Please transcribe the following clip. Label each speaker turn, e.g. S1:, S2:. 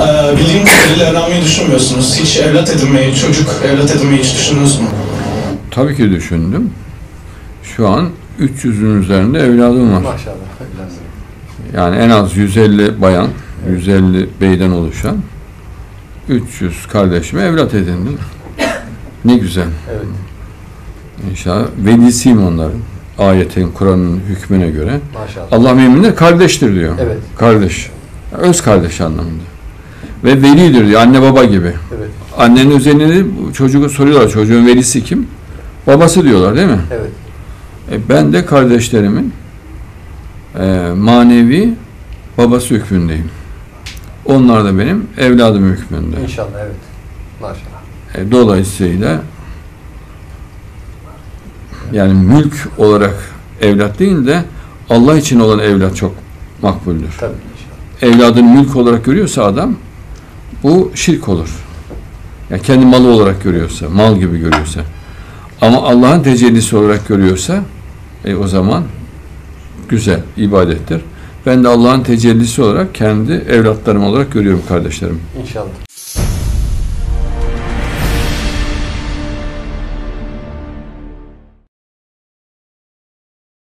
S1: Ee, bildiğim kadarıyla evlenmeyi düşünmüyorsunuz. Hiç evlat edinmeyi, çocuk evlat edinmeyi hiç düşündünüz mü?
S2: Tabii ki düşündüm. Şu an 300'ün üzerinde evladım var.
S3: Maşallah.
S2: Yani en az 150 bayan, 150 beyden oluşan 300 kardeşime evlat edindim. Ne güzel.
S3: Evet.
S2: İnşallah velisiyim onların. Ayetin, Kur'an'ın hükmüne göre.
S3: Maşallah.
S2: Allah müminler kardeştir diyor.
S3: Evet.
S2: Kardeş. Öz kardeş anlamında. Ve velidir diyor. Anne baba gibi.
S3: Evet.
S2: Annenin özelliğini çocuğu soruyorlar. Çocuğun velisi kim? Babası diyorlar değil mi?
S3: Evet.
S2: E, ben de kardeşlerimin e, manevi babası hükmündeyim. Onlar da benim evladım hükmünde.
S3: İnşallah evet. Maşallah.
S2: E, dolayısıyla yani mülk olarak evlat değil de Allah için olan evlat çok makbuldür.
S3: Tabii inşallah.
S2: Evladını mülk olarak görüyorsa adam bu şirk olur. Yani kendi malı olarak görüyorsa, mal gibi görüyorsa. Ama Allah'ın tecellisi olarak görüyorsa e, o zaman güzel, ibadettir. Ben de Allah'ın tecellisi olarak kendi evlatlarım olarak görüyorum kardeşlerim.
S3: İnşallah.